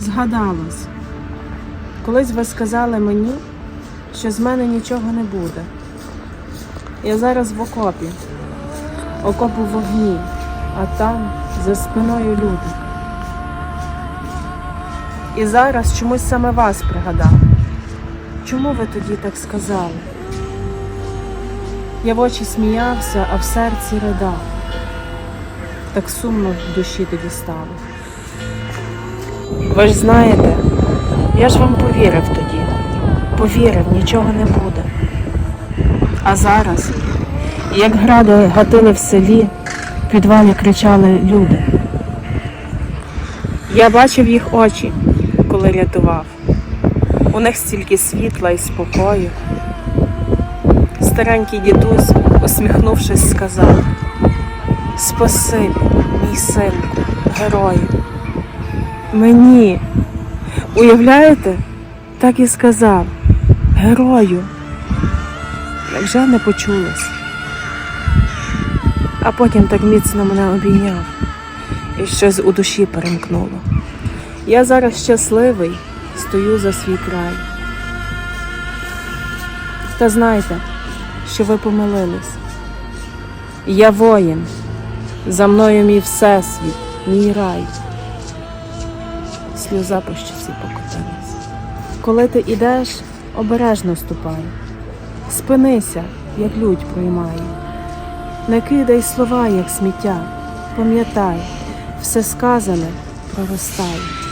Згадалось. Колись ви сказали мені, що з мене нічого не буде. Я зараз в окопі, окоп у вогні, а там за спиною люди. І зараз чомусь саме вас пригадав. Чому ви тоді так сказали? Я в очі сміявся, а в серці ридав. Так сумно в душі тоді стало. Ви ж знаєте, я ж вам повірив тоді. Повірив, нічого не буде. А зараз, як гради гатили в селі, в підвалі кричали люди. Я бачив їх очі, коли рятував. У них стільки світла і спокою. Старенький дідусь, усміхнувшись, сказав: Спасибі, мій синку, герою. Мені, уявляєте, так і сказав герою. Невже не почулось? А потім так міцно мене обійняв і щось у душі перемкнуло. Я зараз щасливий, стою за свій край. Та знайте, що ви помилились. Я воїн, за мною мій всесвіт, мій рай. Сльоза по щоці покотилась. Коли ти ідеш, обережно ступай. Спинися, як лють проймає. Не кидай слова, як сміття. Пам'ятай, все сказане проростає.